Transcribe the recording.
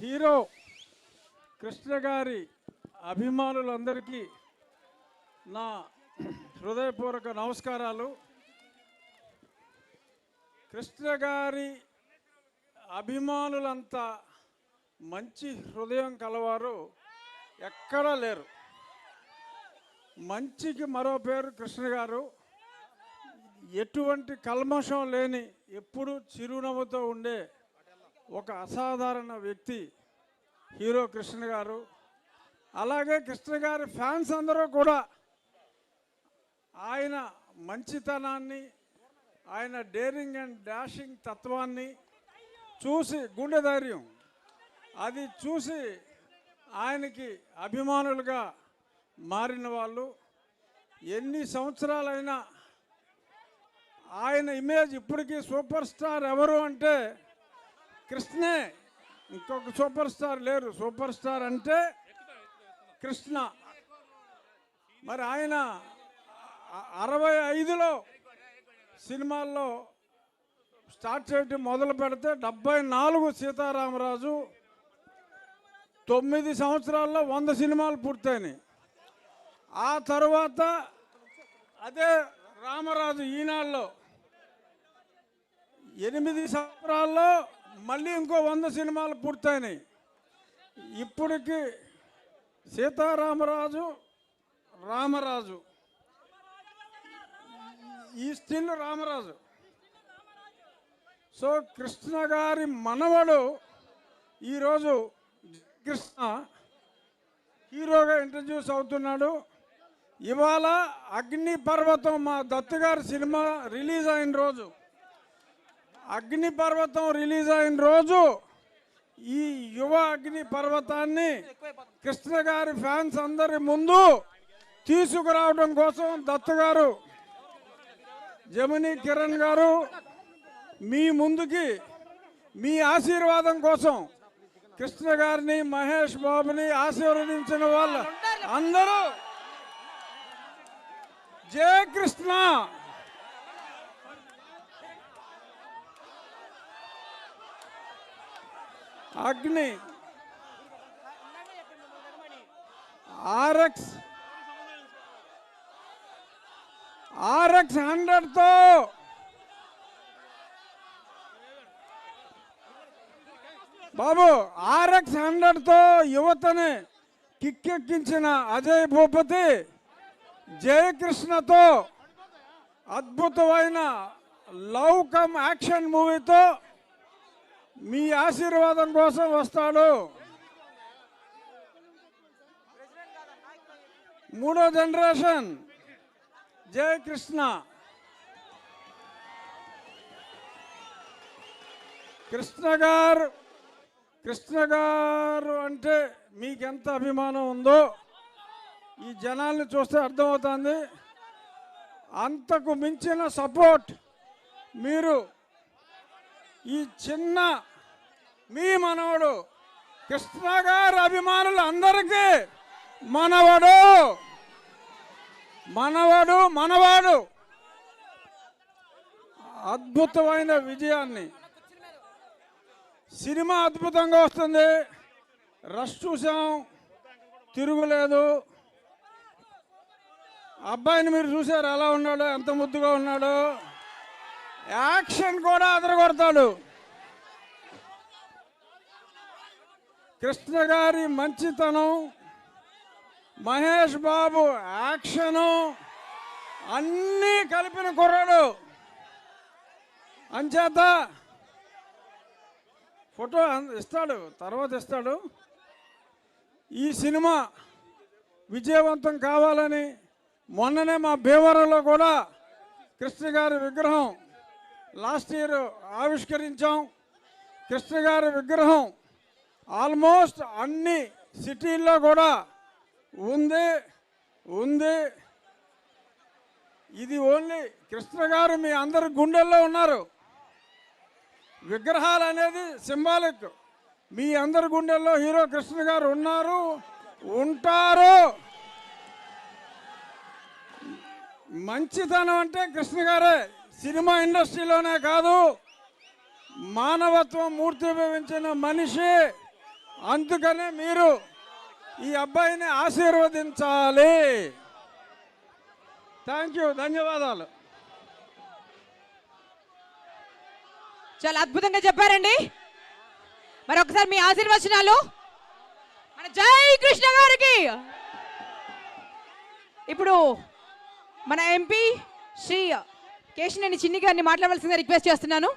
Hero Krishna గారి అభిమానులందరికీ నా హృదయపూర్వక నమస్కారాలు. కృష్ణ గారి అభిమానులంతా మంచి హృదయం కలవారు ఎక్కడా లేరు. మంచికి మరో పేరు కృష్ణ గారు. ఎటువంటి కల్మషం లేని ఎప్పుడు చిరునవ్వుతో ఉండే ఒక అసాధారణ వ్యక్తి హీరో కృష్ణ గారు. అలాగే కృష్ణ గారి ఫ్యాన్స్ అందరూ కూడా ఆయన మంచితనాన్ని ఆయన డేరింగ్ అండ్ డాషింగ్ తత్వాన్ని చూసి గుండె ధైర్యం. అది చూసి ఆయనకి అభిమానులుగా మారిన వాళ్ళు. ఎన్ని సంవత్సరాలైనా ఆయన ఇమేజ్ ఇప్పటికీ సూపర్ స్టార్ ఎవరు అంటే కృష్ణే ఇంకొక సూపర్ స్టార్ లేరు. సూపర్ స్టార్ అంటే కృష్ణ. మరి ఆయన అరవై ఐదులో సినిమాల్లో స్టార్ట్ చేయటం మొదలు పెడితే డెబ్బై నాలుగు సీతారామరాజు తొమ్మిది సంవత్సరాల్లో వంద సినిమాలు పూర్తయినాయి. ఆ తర్వాత అదే రామరాజు ఈనాళ్ళలో ఎనిమిది సంవత్సరాల్లో మళ్ళీ ఇంకో వంద సినిమాలు పూర్తయినాయి. ఇప్పటికి సీతారామరాజు రామరాజు. ఈ స్టిల్ రామరాజు. సో కృష్ణ గారి మనవడు ఈరోజు కృష్ణ హీరోగా ఇంట్రడ్యూస్ అవుతున్నాడు. ఇవాళ అగ్ని పర్వతం మా దత్తు గారి సినిమా రిలీజ్ అయిన రోజు. అగ్ని పర్వతం రిలీజ్ అయిన రోజు ఈ యువ అగ్ని పర్వతాన్ని కృష్ణ గారి ఫ్యాన్స్ అందరి ముందు తీసుకురావడం కోసం దత్తు గారు జమిని కిరణ్ గారు మీ ముందుకి మీ ఆశీర్వాదం కోసం కృష్ణ గారిని మహేష్ బాబుని ఆశీర్వదించిన వాళ్ళు అందరూ జయ కృష్ణ. అగ్ని. ఆర్ఎక్స్ ఆర్ఎక్స్ హండ్రెడ్తో బాబు ఆర్ఎక్స్ హండ్రెడ్తో యువతని కిక్కెక్కించిన అజయ్ భూపతి జయకృష్ణతో అద్భుతమైన లవ్ కమ్ యాక్షన్ మూవీతో మీ ఆశీర్వాదం కోసం వస్తాడు మూడో జనరేషన్. జయకృష్ణ కృష్ణ గారు కృష్ణ గారు అంటే మీకెంత అభిమానం ఉందో ఈ జనాల్ని చూస్తే అర్థమవుతుంది. అంతకు మించిన సపోర్ట్ మీరు ఈ చిన్న మీ మనవడు కృష్ణగారి అభిమానులు అందరికీ మనవడు మనవడు మనవాడు. అద్భుతమైన విజయాన్ని. సినిమా అద్భుతంగా వస్తుంది. రష్ చూసాం. తిరుగులేదు. అబ్బాయిని మీరు చూసారు? ఎలా ఉన్నాడో? ఎంత ముద్దుగా ఉన్నాడో? యాక్షన్ కూడా అదరగొడతాడు. కృష్ణ గారి మంచితనం మహేష్ బాబు యాక్షను అన్నీ కలిపిన కుర్రాడు. అంచేత ఫోటో ఇస్తాడు తర్వాత ఇస్తాడు. ఈ సినిమా విజయవంతం కావాలని మొన్ననే మా భీమవరంలో కూడా కృష్ణ గారి విగ్రహం లాస్ట్ ఇయర్ ఆవిష్కరించాం కృష్ణ గారి విగ్రహం. ఆల్మోస్ట్ అన్ని సిటీల్లో కూడా ఉంది ఉంది. ఇది ఓన్లీ కృష్ణ గారు మీ అందరి గుండెల్లో ఉన్నారు. విగ్రహాలు అనేది సింబాలిక్. మీ అందరి గుండెల్లో హీరో కృష్ణ గారు ఉన్నారు ఉంటారు. మంచితనం అంటే కృష్ణ గారే. సినిమా ఇండస్ట్రీలోనే కాదు మానవత్వం మూర్తిభవించిన మనిషి. అందుకనే మీరు ఈ అబ్బాయిని ఆశీర్వదించాలి. థ్యాంక్ యూ ధన్యవాదాలు. చాలా అద్భుతంగా చెప్పారండి. మరి మీ ఆశీర్వచనాలు. మన జై కృష్ణ గారికి. ఇప్పుడు మన ఎంపీ శ్రీ కేశినేని చిన్ని గారిని మాట్లాడవలసిందిగా రిక్వెస్ట్ చేస్తున్నాను.